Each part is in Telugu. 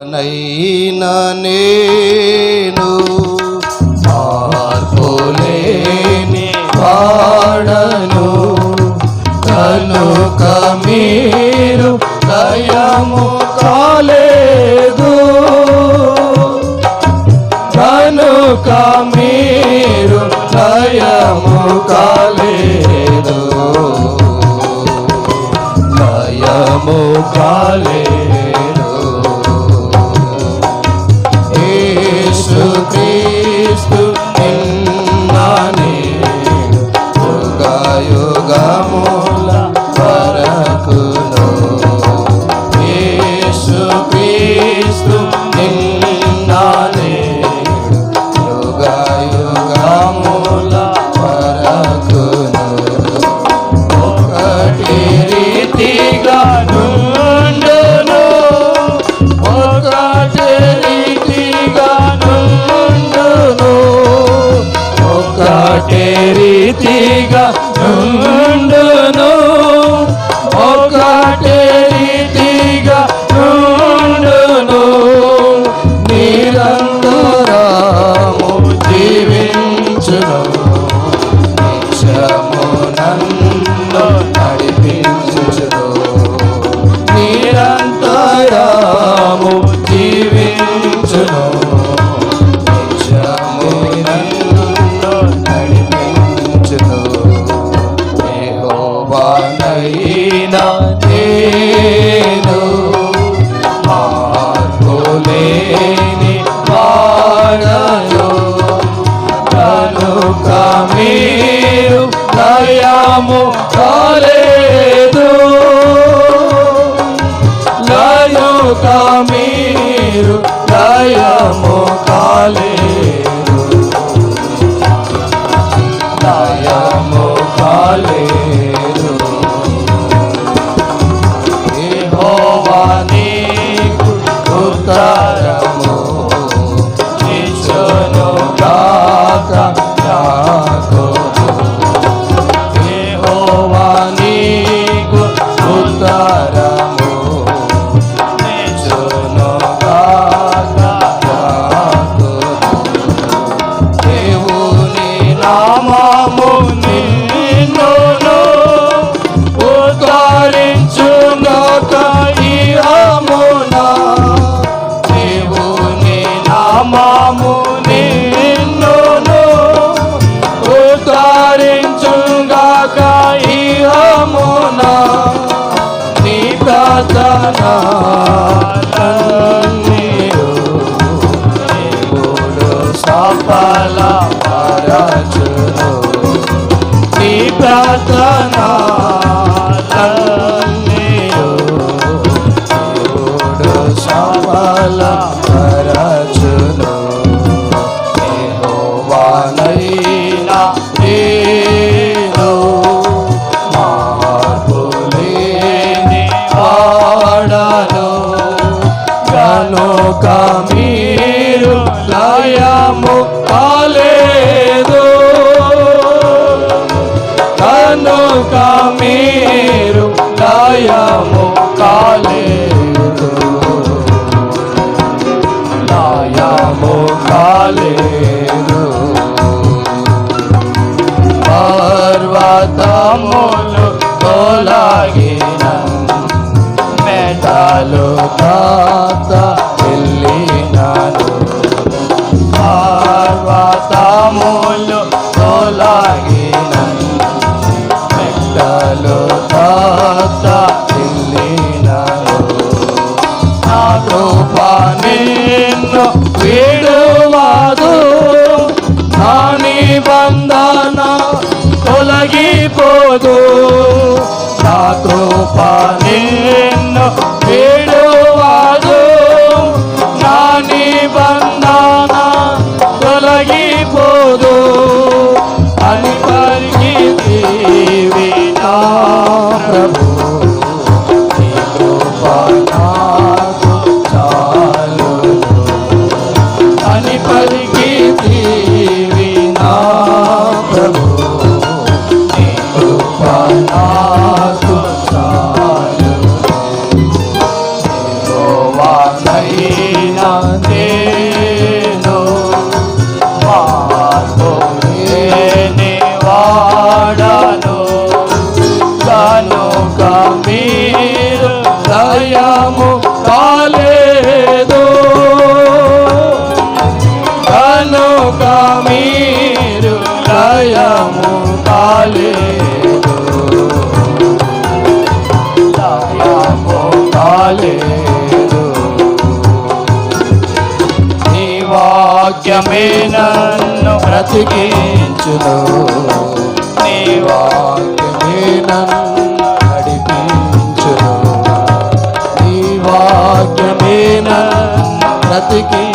నైనా నేను ஆண்டனோ కాలేదు. లయో కామే కాపాల పరచును నీ ప్రార్థన હાલેલુયા પર્વતમો మీరు లయము కాలేదు. లయము కాలేదు. నీ వాక్యమే నన్ను బ్రతికించును. నీ వాక్యమే నన్ను నడిపించును. నీ వాక్యమే నన్ను బ్రతికి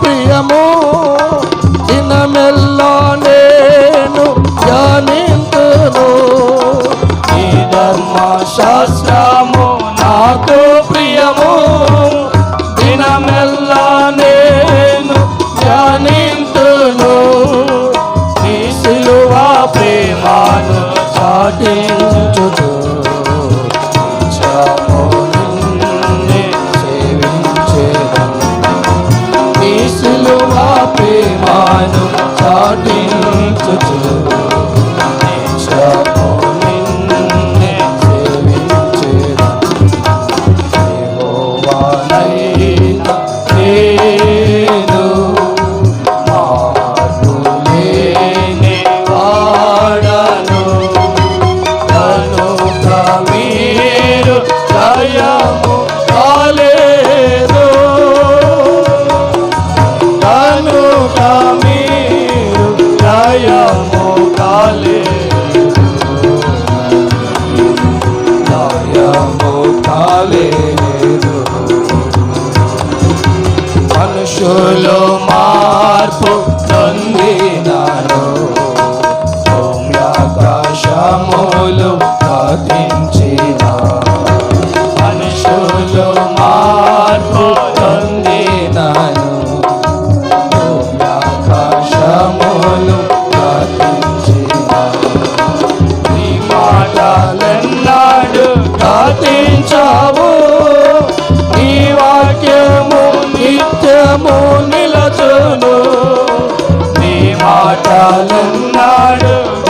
ప్రియము చిన్నమెల్లో నేను జానింతును ఈ ధర్మ శాస్త్ర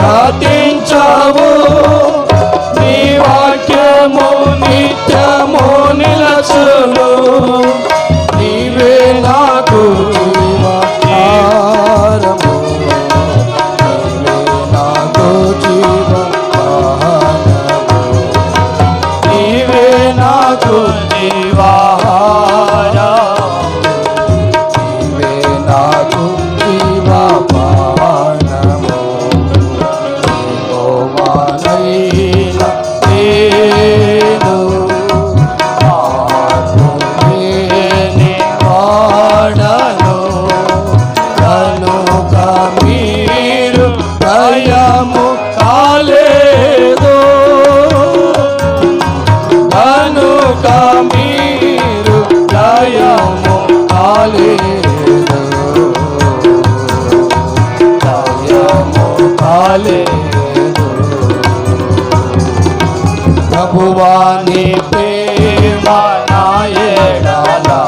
সাথে లేదు ప్రభువాని ప్రేమ నాయడాలా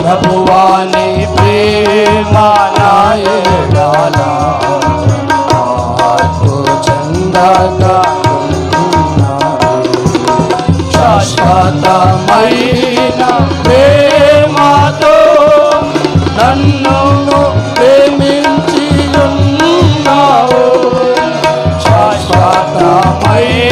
ప్రభువాని ప్రేమ నాయడాలా చందగా శాశ్వతమైన ప్రేమ Yeah.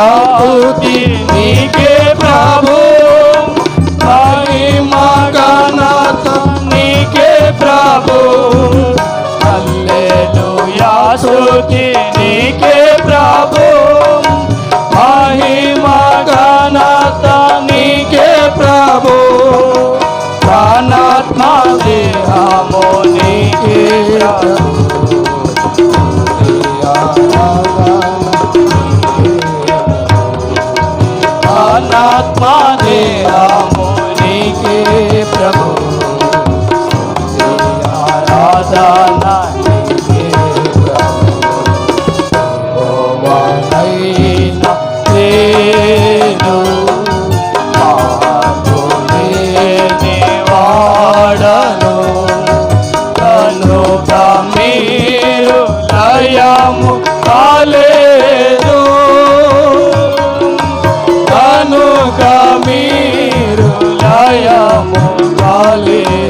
Oh. अनात्मा ने होने के प्रभु आराधना మీరు లయము కాలేదు Aleluia.